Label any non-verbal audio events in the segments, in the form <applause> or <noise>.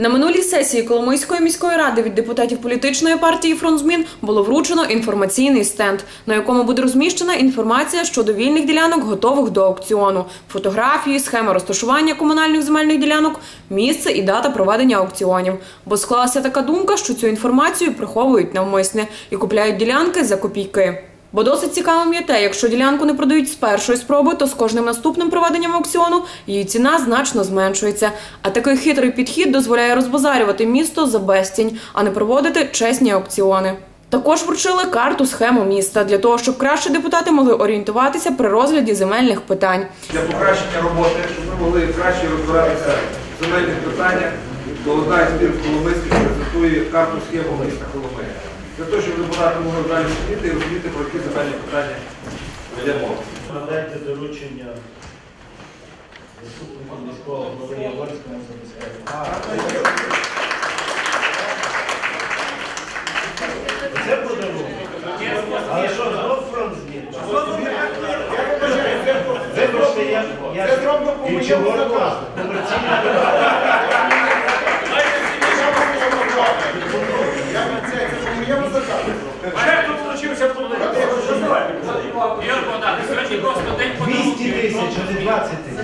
На минулій сесії Коломийської міської ради від депутатів політичної партії «Фронт змін» було вручено інформаційний стенд, на якому буде розміщена інформація щодо вільних ділянок, готових до аукціону, фотографії, схеми розташування комунальних земельних ділянок, місце і дата проведення аукціонів. Бо склалася така думка, що цю інформацію приховують навмисне і купляють ділянки за копійки. Бо досить цікавим є те, якщо ділянку не продають з першої спроби, то з кожним наступним проведенням аукціону її ціна значно зменшується. А такий хитрий підхід дозволяє розбазарювати місто за безцінь, а не проводити чесні аукціони. Також вручили карту схему міста для того, щоб краще депутати могли орієнтуватися при розгляді земельних питань. для покращення роботи, щоб ми могли краще розбиратися в земельних питаннях, то одна із спір Коломийських презентує карту схему міста Коломия. Для того, щоб депутати могли далі сидіти і розуміти, про які земельні питання йде мова. Надайте доручення заступнику міського голови Яворському забезпечити. Це подарунок. Але що, знов фронт змін? Вибачте, я... я Це зроблено по моєму заказу. <laughs> класно? як тут заказу. в получився проблема. Ігор Богданович, сьогодні просто день 200 подарунків. тисяч, а не 20 тисяч.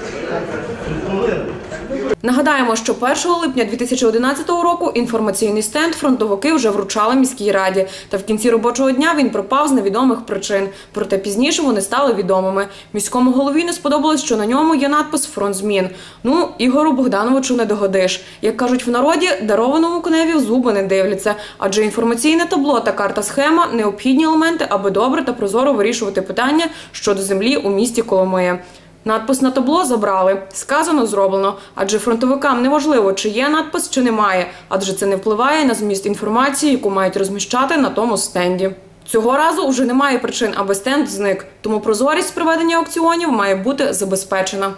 Нагадаємо, що 1 липня 2011 року інформаційний стенд фронтовики вже вручали міській раді. Та в кінці робочого дня він пропав з невідомих причин. Проте пізніше вони стали відомими. Міському голові не сподобалось, що на ньому є надпис Фронт змін. Ну, Ігору Богдановичу не догодиш. Як кажуть в народі, дарованому коневі зуби не дивляться, адже інформаційне табло та карта схема необхідні елементи, аби добре та прозоро вирішувати питання щодо землі у місті Коломия. Надпис на табло забрали. Сказано, зроблено. Адже фронтовикам не важливо, чи є надпис, чи немає, адже це не впливає на зміст інформації, яку мають розміщати на тому стенді. Цього разу вже немає причин, аби стенд зник, тому прозорість проведення аукціонів має бути забезпечена.